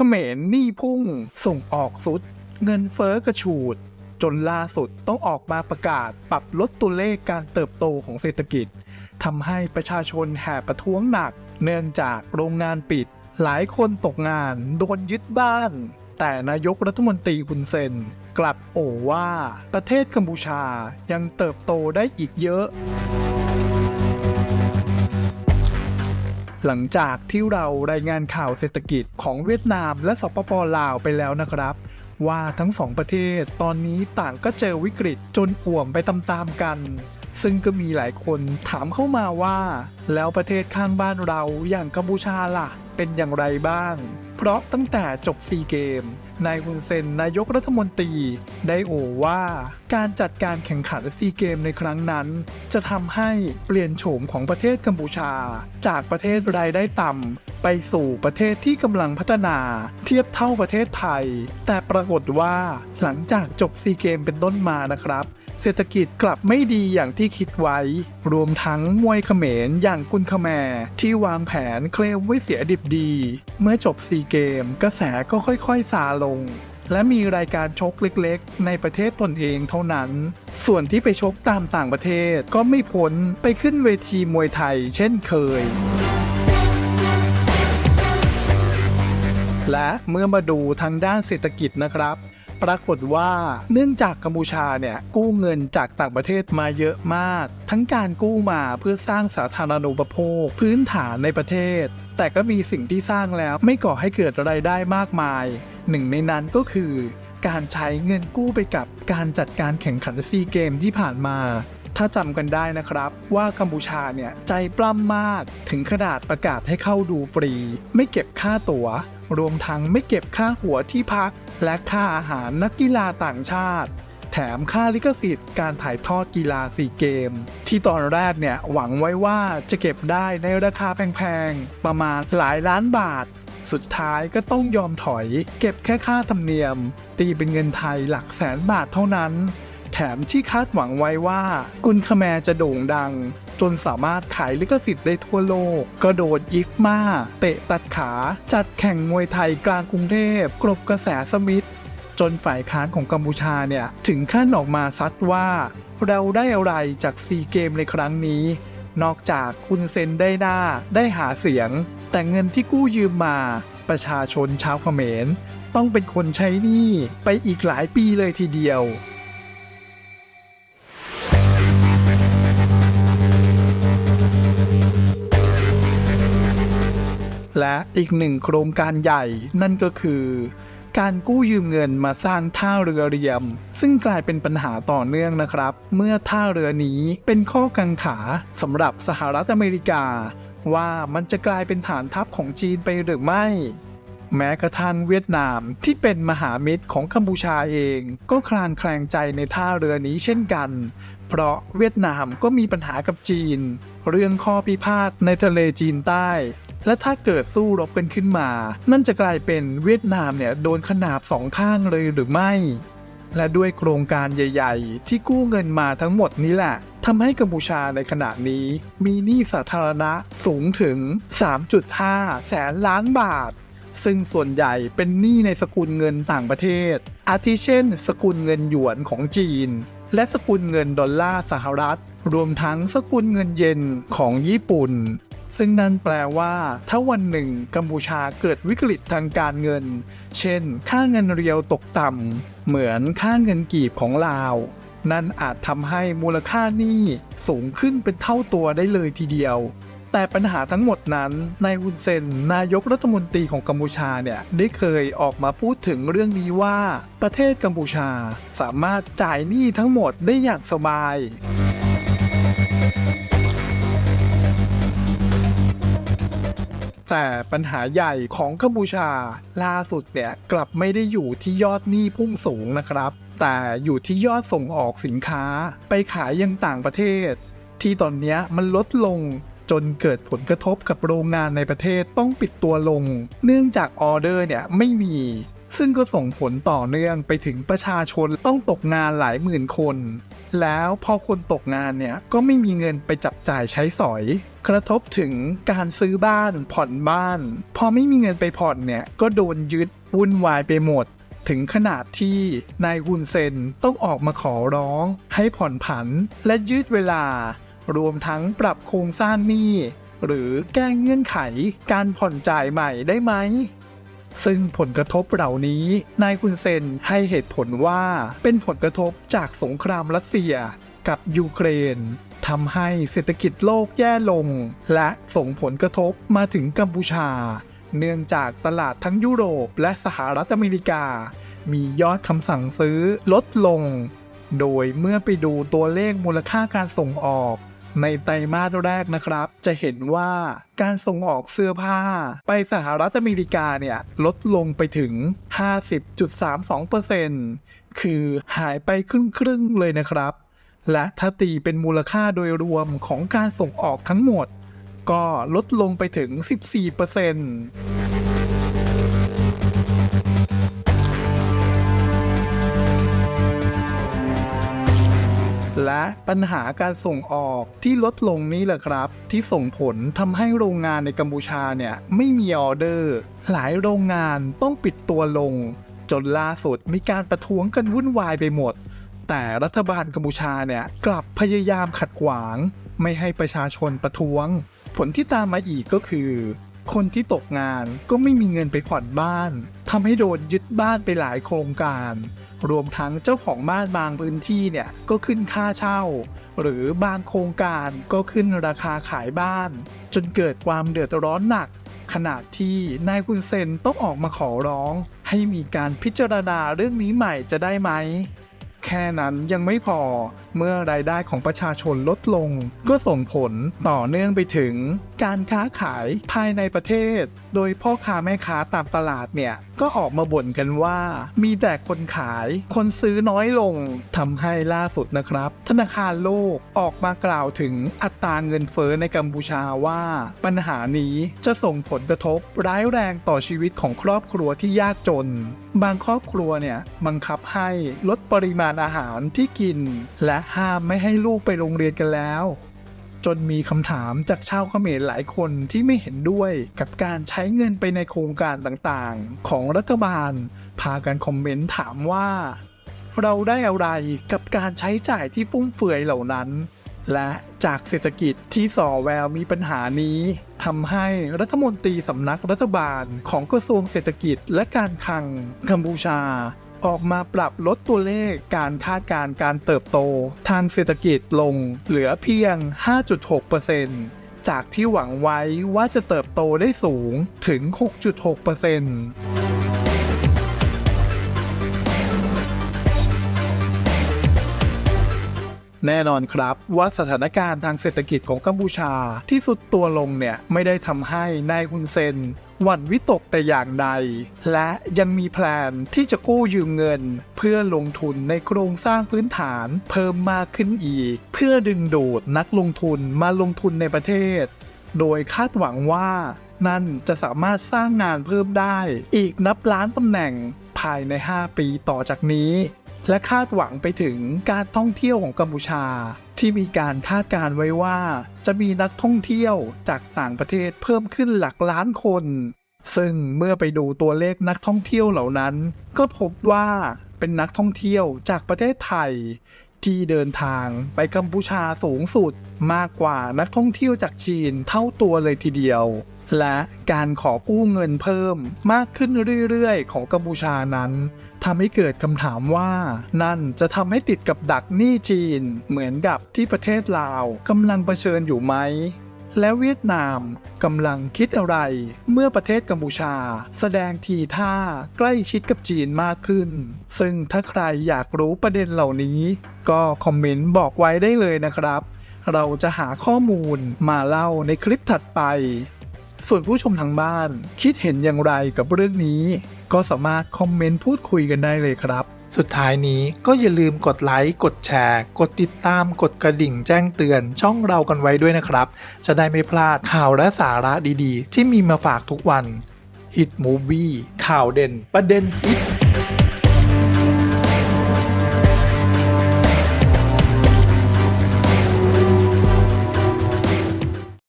เขมรหนี้พุ่งส่งออกสุด เงินเฟ้อกระฉูด จนล่าสุดต้องออกมาประกาศปรับลดตัวเลขการเติบโตของเศรษฐกิจทำให้ประชาชนแห่ประท้วงหนัก เนื่องจากโรงงานปิด หลายคนตกงาน โดนยึดบ้าน แต่นายกรัฐมนตรีฮุนเซน กลับโอว่าประเทศกัมพูชายังเติบโตได้อีกเยอะ หลังจากที่เรารายงานข่าวเศรษฐกิจของเวียดนามและสปปลาวไปแล้วนะครับ ว่าทั้งสองประเทศตอนนี้ต่างก็เจอวิกฤตจนอ่วมไปตามๆกัน ซึ่งก็มีหลายคนถามเข้ามาว่า แล้วประเทศข้างบ้านเราอย่างกัมพูชาล่ะ เป็นอย่างไรบ้าง เพราะตั้งแต่จบซีเกม นายฮุนเซนนายกรัฐมนตรี ได้โอว่าการจัดการแข่งขันซีเกมในครั้งนั้น จะทำให้เปลี่ยนโฉมของประเทศกัมพูชา จากประเทศรายได้ต่ำ ไปสู่ประเทศที่กำลังพัฒนาเทียบเท่าประเทศไทย แต่ปรากฏว่าหลังจากจบซีเกมเป็นต้นมานะครับ เศรษฐกิจกลับไม่ดีอย่างที่คิดไว้ รวมทั้งมวยเขมรอย่างกุนคแมที่วางแผนเคลมไว้เสียดิบดี เมื่อจบซีเกม กระแสก็ค่อยๆซาลง และมีรายการชกเล็กๆ ในประเทศตนเองเท่านั้น ส่วนที่ไปชกตามต่างประเทศก็ไม่พ้นไปขึ้นเวทีมวยไทยเช่นเคยและเมื่อมาดูทางด้านเศรษฐกิจนะครับ ปรากฏว่าเนื่องจากกัมพูชาเนี่ยกู้เงินจากต่างประเทศมาเยอะมาก ทั้งการกู้มาเพื่อสร้างสาธารณูปโภค พื้นฐานในประเทศ แต่ก็มีสิ่งที่สร้างแล้วไม่ก่อให้เกิดรายได้มากมาย หนึ่งในนั้นก็คือการใช้เงินกู้ไปกับการจัดการแข่งขันซีเกมที่ผ่านมา ถ้าจำกันได้นะครับว่ากัมพูชาเนี่ยใจปล้ำมากถึงขนาดประกาศให้เข้าดูฟรี ไม่เก็บค่าตั๋ว รวมทั้งไม่เก็บค่าหัวที่พัก และค่าอาหารนักกีฬาต่างชาติ แถมค่าลิขสิทธิ์การถ่ายทอดกีฬาซีเกม ที่ตอนแรกเนี่ยหวังไว้ว่าจะเก็บได้ในราคาแพงๆ ประมาณหลายล้านบาท สุดท้ายก็ต้องยอมถอย เก็บแค่ค่าธรรมเนียม ตีเป็นเงินไทยหลักแสนบาทเท่านั้น ถมที่คาดหวังไว้ว่า กุนคแมจะโด่งดัง จนสามารถขายลิขสิทธิ์ได้ทั่วโลกก็โดนอิฟมาเตะตัดขา จัดแข่งมวยไทยกลางกรุงเทพกลบกระแสสมิธจนฝ่ายค้านของกัมพูชาเนี่ย ถึงขั้นออกมาซัดว่า เราได้อะไรจากซีเกมในครั้งนี้ นอกจากคุณเซนได้หน้าได้หาเสียง แต่เงินที่กู้ยืมมาประชาชนชาวเขมร ต้องเป็นคนใช้หนี้ไปอีกหลายปีเลยทีเดียว และอีกหนึ่งโครงการใหญ่นั่นก็คือ การกู้ยืมเงินมาสร้างท่าเรือเรียม ซึ่งกลายเป็นปัญหาต่อเนื่องนะครับ เมื่อท่าเรือนี้เป็นข้อกังขาสำหรับสหรัฐอเมริกา ว่ามันจะกลายเป็นฐานทัพของจีนไปหรือไม่แม้กระทั่งเวียดนามที่เป็นมหามิตรของกัมพูชาเอง ก็คลางแคลงใจในท่าเรือนี้เช่นกัน เพราะเวียดนามก็มีปัญหากับจีน เรื่องข้อพิพาทในทะเลจีนใต้ และถ้าเกิดสู้รบกันขึ้นมา นั่นจะกลายเป็นเวียดนามเนี่ยโดนขนาบสองข้างเลยหรือไม่ และด้วยโครงการใหญ่ ๆ ที่กู้เงินมาทั้งหมดนี้แหละทำให้กัมพูชาในขณะนี้ มีหนี้สาธารณะสูงถึง 3.5 แสนล้านบาท ซึ่งส่วนใหญ่เป็นหนี้ในสกุลเงินต่างประเทศ อาทิเช่น สกุลเงินหยวนของจีน และสกุลเงินดอลลาร์สหรัฐ รวมทั้งสกุลเงินเยนของญี่ปุ่น ซึ่งนั่นแปลว่า ถ้าวันหนึ่งกัมพูชาเกิดวิกฤตทางการเงิน เช่น ค่าเงินเรียวตกต่ำเหมือนค่าเงินกีบของลาว นั่นอาจทำให้มูลค่าหนี้สูงขึ้นเป็นเท่าตัวได้เลยทีเดียว แต่ปัญหาทั้งหมดนั้นนายฮุนเซนนายกรัฐมนตรีของกัมพูชาเนี่ยได้เคยออกมาพูดถึงเรื่องนี้ว่า ประเทศกัมพูชาสามารถจ่ายหนี้ทั้งหมดได้อย่างสบาย แต่ปัญหาใหญ่ของกัมพูชา ล่าสุดเนี่ยกลับไม่ได้อยู่ที่ยอดหนี้พุ่งสูงนะครับ แต่อยู่ที่ยอดส่งออกสินค้าไปขายยังต่างประเทศ ที่ตอนนี้มันลดลงจนเกิดผลกระทบกับโรงงานในประเทศต้องปิดตัวลง เนื่องจากออเดอร์เนี่ยไม่มี ซึ่งก็ส่งผลต่อเนื่องไปถึงประชาชนต้องตกงานหลายหมื่นคน แล้วพอคนตกงานเนี่ยก็ไม่มีเงินไปจับจ่ายใช้สอย กระทบถึงการซื้อบ้านผ่อนบ้าน พอไม่มีเงินไปผ่อนเนี่ย ก็โดนยึดวุ่นวายไปหมด ถึงขนาดที่นายฮุนเซนต้องออกมาขอร้อง ให้ผ่อนผันและยืดเวลา รวมทั้งปรับโครงสร้างหนี้หรือแก้เงื่อนไขการผ่อนจ่ายใหม่ได้ไหม ซึ่งผลกระทบเหล่านี้ นายคุณเซนให้เหตุผลว่าเป็นผลกระทบจากสงครามรัสเซียกับยูเครน ทำให้เศรษฐกิจโลกแย่ลง และส่งผลกระทบมาถึงกัมพูชา เนื่องจากตลาดทั้งยุโรปและสหรัฐอเมริกา มียอดคำสั่งซื้อลดลง โดยเมื่อไปดูตัวเลขมูลค่าการส่งออกในไตรมาสแรกนะครับ จะเห็นว่าการส่งออกเสื้อผ้าไปสหรัฐอเมริกาเนี่ยลดลงไปถึง 50.32%คือหายไปครึ่งครึ่งๆเลยนะครับ และถ้าตีเป็นมูลค่าโดยรวมของการส่งออกทั้งหมด ก็ลดลงไปถึง 14%และปัญหาการส่งออกที่ลดลงนี้แหละครับ ที่ส่งผลทำให้โรงงานในกัมพูชาเนี่ยไม่มีออเดอร์ หลายโรงงานต้องปิดตัวลง จนล่าสุดมีการประท้วงกันวุ่นวายไปหมด แต่รัฐบาลกัมพูชาเนี่ยกลับพยายามขัดขวาง ไม่ให้ประชาชนประท้วง ผลที่ตามมาอีกก็คือ คนที่ตกงานก็ไม่มีเงินไปผ่อนบ้านทำให้โดนยึดบ้านไปหลายโครงการ รวมทั้งเจ้าของบ้านบางพื้นที่เนี่ยก็ขึ้นค่าเช่า หรือบางโครงการก็ขึ้นราคาขายบ้าน จนเกิดความเดือดร้อนหนักขนาดที่นายคุณเซนต้องออกมาขอร้อง ให้มีการพิจารณาเรื่องนี้ใหม่จะได้ไหม แค่นั้นยังไม่พอ เมื่อรายได้ของประชาชนลดลง ก็ส่งผลต่อเนื่องไปถึง การค้าขายภายในประเทศ โดยพ่อค้าแม่ค้าตามตลาดเนี่ย ก็ออกมาบ่นกันว่า มีแต่คนขาย คนซื้อน้อยลงทำให้ล่าสุดนะครับ ธนาคารโลกออกมากล่าวถึงอัตราเงินเฟ้อในกัมพูชาว่า ปัญหานี้จะส่งผลกระทบร้ายแรงต่อชีวิตของครอบครัวที่ยากจน บางครอบครัวเนี่ยบังคับให้ลดปริมาณอาหารที่กิน และห้ามไม่ให้ลูกไปโรงเรียนกันแล้ว จนมีคำถามจากชาวเขมรหลายคนที่ไม่เห็นด้วยกับการใช้เงินไปในโครงการต่างๆ ของรัฐบาล พากันคอมเมนต์ถามว่า เราได้อะไรกับการใช้จ่ายที่ฟุ่มเฟือยเหล่านั้น และจากเศรษฐกิจที่ส่อแววมีปัญหานี้ทำให้รัฐมนตรีสำนักรัฐบาลของกระทรวงเศรษฐกิจและการคลังกัมพูชา ออกมาปรับลดตัวเลขการคาดการณ์การเติบโต ทางเศรษฐกิจลงเหลือเพียง 5.6%จากที่หวังไว้ว่าจะเติบโตได้สูงถึง 6.6%แน่นอนครับว่าสถานการณ์ทางเศรษฐกิจของกัมพูชาที่สุดตัวลงเนี่ย ไม่ได้ทำให้นายฮุนเซน หวั่นวิตกแต่อย่างใด และยังมีแพลนที่จะกู้ยืมเงิน เพื่อลงทุนในโครงสร้างพื้นฐานเพิ่มมากขึ้นอีก เพื่อดึงดูดนักลงทุนมาลงทุนในประเทศ โดยคาดหวังว่านั่นจะสามารถสร้างงานเพิ่มได้อีกนับล้านตำแหน่งภายใน 5 ปีต่อจากนี้ และคาดหวังไปถึงการท่องเที่ยวของกัมพูชา ที่มีการคาดการไว้ว่า จะมีนักท่องเที่ยวจากต่างประเทศเพิ่มขึ้นหลักล้านคน ซึ่งเมื่อไปดูตัวเลขนักท่องเที่ยวเหล่านั้น ก็พบว่าเป็นนักท่องเที่ยวจากประเทศไทย ที่เดินทางไปกัมพูชาสูงสุดมากกว่านักท่องเที่ยวจากจีนเท่าตัวเลยทีเดียว และการขอกู้เงินเพิ่มมากขึ้นเรื่อยๆ ของกัมพูชานั้นทำให้เกิดคำถามว่านั่นจะทำให้ติดกับดักหนี้จีน เหมือนกับที่ประเทศลาวกำลังเผชิญอยู่ไหม และเวียดนามกำลังคิดอะไร เมื่อประเทศกัมพูชา แสดงทีท่าใกล้ชิดกับจีนมากขึ้น ซึ่งถ้าใครอยากรู้ประเด็นเหล่านี้ ก็คอมเมนต์บอกไว้ได้เลยนะครับ เราจะหาข้อมูลมาเล่าในคลิปถัดไป ส่วนผู้ชมทางบ้าน คิดเห็นอย่างไรกับเรื่องนี้ ก็สามารถคอมเมนต์พูดคุยกันได้เลยครับ สุดท้ายนี้ก็อย่าลืมกดไลค์ กดแชร์ กดติดตาม กดกระดิ่งแจ้งเตือน ช่องเรากันไว้ด้วยนะครับ จะได้ไม่พลาดข่าวและสาระดีๆ ที่มีมาฝากทุกวัน Hit Movie ข่าวเด่น ประเด็นฮิต